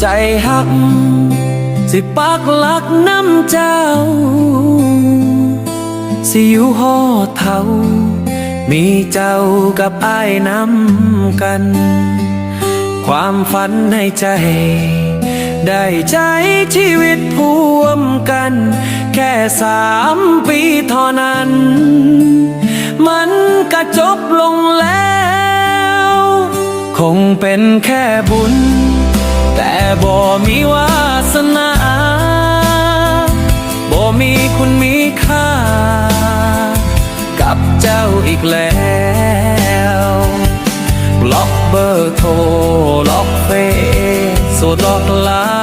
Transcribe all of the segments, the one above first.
ใจหัก สิปักหลักน้ำเจ้า สิอยู่หอเทามีเจ้ากับอ้ายนำกัน ความฝันในใจ ได้ใจชีวิตพ่วมกัน แค่สามปีเท่านั้น มันก็จบลงแล้ว คงเป็นแค่บุญ บ่มีวาสนาบ่มีคุณมีค่า กับเจ้าอีกแล้วล็อกเบอร์โทรล็อกเฟซสวดล็อกไลน์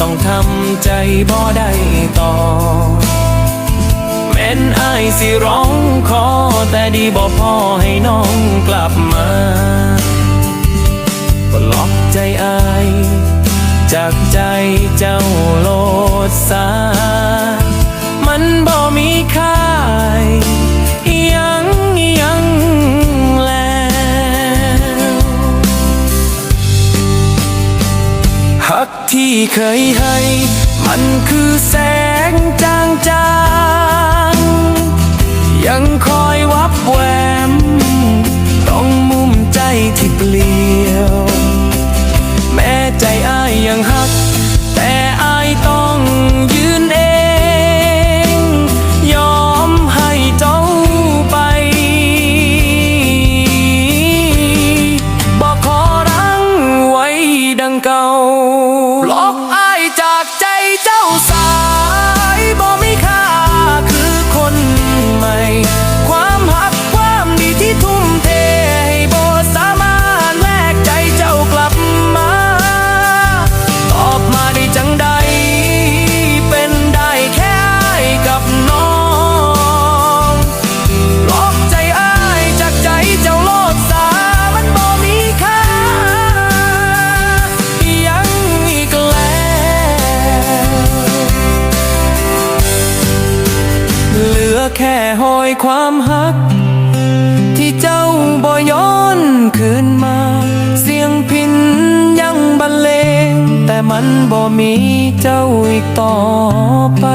ต้องทำใจบ่ได้ต่อ แม่นอายสิร้องขอ แต่ดีบ่พอให้น้องกลับมาก็ล็อกใจอาย จากใจเจ้าโลด ที่เคยให้ มันคือแสงจางจางๆยังคอยวับแวมต้องมุมใจที่เปลี่ยว แม้ใจอ้ายยังหัก แต่อ้ายต้องยืนเอง ยอมให้เจ้าไป บอกขอรังไว้ดังเก่า แค่หอยความหัก ที่เจ้าบ่ย้อนคืนมา เสียงพินยังบรรเลง แต่มันบ่มีเจ้าอีกต่อไป